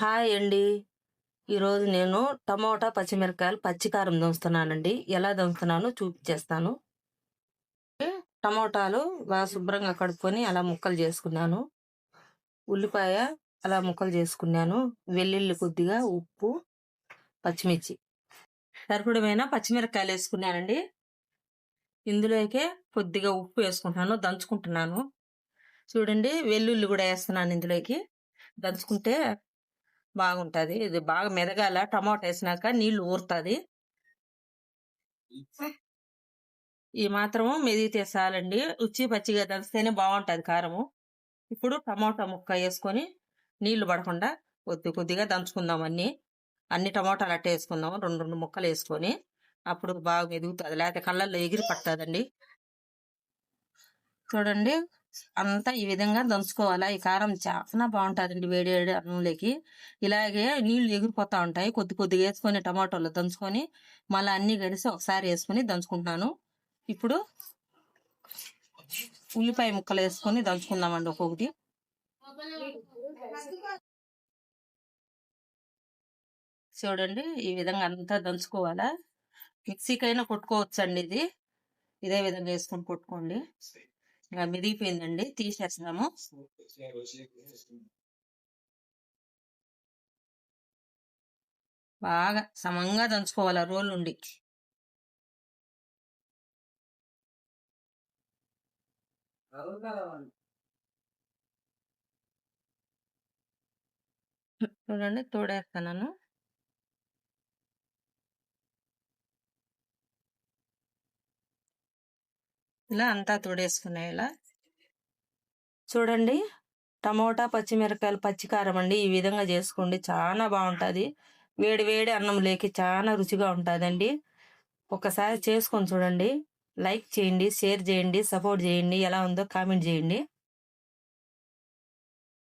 Hi అండి. ఈరోజు నేను టమోటా పచ్చిమిరపకాయలు పచ్చికారం దంచుతున్నానండి. ఎలా దంచుతున్నానో చూపించేస్తాను టమోటాలు బాగా శుభ్రంగా కడుక్కొని అలా ముక్కలు చేసుకున్నాను. ఉల్లిపాయ అలా ముక్కలు చేసుకున్నాను. వెల్లుల్లి కొద్దిగా ఉప్పు పచ్చిమిర్చి. సరిపడమైన పచ్చిమిరపకాయలు వేసుకున్నానండి. ఇందులోకే కొద్దిగా ఉప్పు వేసుకుంటున్నాను దంచుకుంటున్నాను. చూడండి వెల్లుల్లి కూడా వేస్తున్నాను ఇందులోకి. దంచుకుంటే బాగుంటది. ఇది బాగా మెదగాల టమాటా వేసినాక నీళ్ళు ఊరుతుంది. ఈ మాత్రము మెదిగితే చాలండి రుచి పచ్చిగా దంచితేనే బాగుంటది కారము. ఇప్పుడు టమాటా ముక్క వేసుకొని నీళ్ళు పడకుండా కొద్ది కొద్దిగా దంచుకుందాం అన్ని. అన్ని టమాటాలు అట్టే వేసుకుందాం రెండు రెండు ముక్కలు వేసుకొని అప్పుడు బాగా మెదుగుతుంది. లేకపోతే కళ్ళల్లో ఎగిరి పడుతుందండి. చూడండి. అంతా ఈ విధంగా దంచుకోవాలా? ఈ కారం చాలా బాగుంటుందండి వేడి వేడి అన్నంలోకి ఇలాగే నీళ్ళు ఎగిరిపోతా ఉంటాయి. కొద్ది కొద్దిగా వేసుకొని టమాటోలు దంచుకొని మళ్ళీ అన్ని కలిసి ఒకసారి వేసుకొని దంచుకుంటున్నాను. ఇప్పుడు ఉల్లిపాయ ముక్కలు వేసుకొని దంచుకుందామండి ఒక్కొక్కటి. చూడండి ఈ విధంగా అంతా దంచుకోవాలా? మిక్సీకైనా కొట్టుకోవచ్చండి ఇది. ఇదే విధంగా వేసుకొని కొట్టుకోండి. ఇంకా మిదిగిపోయిందండి తీసేస్తాము బాగా సమంగా దంచుకోవాలి ఆ రోల్ నుండి. చూడండి తోడేస్తాను ఇలా అంతా తుడేసుకునేలా. ఇలా చూడండి టమోటా పచ్చిమిరపకాయలు పచ్చికారం అండి. ఈ విధంగా చేసుకోండి చాలా బాగుంటుంది. వేడి వేడి అన్నం లేకి చాలా రుచిగా ఉంటుందండి. ఒకసారి చేసుకొని చూడండి. లైక్ చేయండి షేర్ చేయండి సపోర్ట్ చేయండి. ఎలా ఉందో కామెంట్ చేయండి.